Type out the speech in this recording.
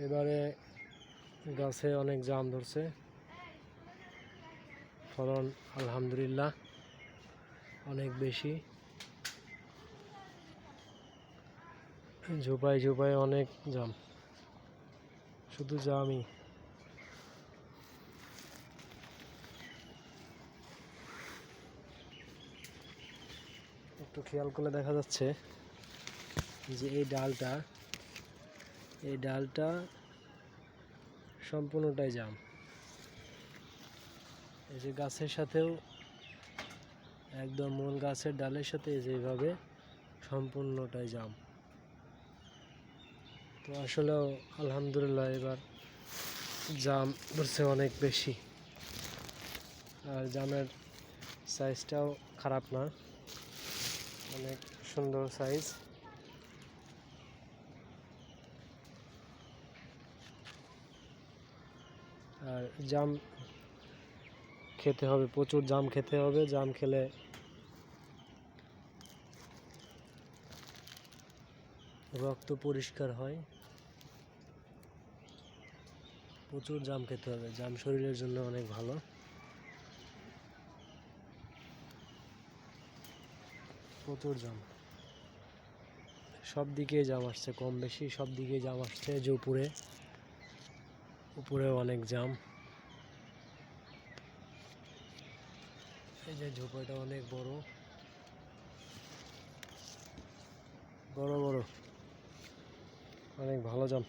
এবারে গাছে অনেক জাম ধরছে। ফলন আলহামদুলিল্লাহ অনেক বেশি। ঝোপায় ঝোপায় অনেক জাম। শুধু জামই। একটু খেয়াল করলে দেখা যাচ্ছে যে এই ডালটা এই ডালটা সম্পূর্ণটাই জাম। এই যে গাছের সাথেও একদম মূল গাছের ডালের সাথে যেভাবে সম্পূর্ণটাই জাম। তো আসলেও আলহামদুলিল্লাহ এবার জাম ধরছে অনেক বেশি। আর জামের সাইজটাও খারাপ না, অনেক সুন্দর সাইজ আর জাম খেতে হবে, প্রচুর জাম খেতে হবে, জাম খেলে রক্ত পরিষ্কার হয়। প্রচুর জাম খেতে হবে, জাম শরীরের জন্য অনেক ভালো। প্রচুর জাম। সব দিকে জাম আসছে, কম বেশি সব দিকে জাম আসছে যে উপরে অনেক জাম। এই যে ঝোপাটা অনেক বড়। বড় বড়। অনেক ভালো জাম।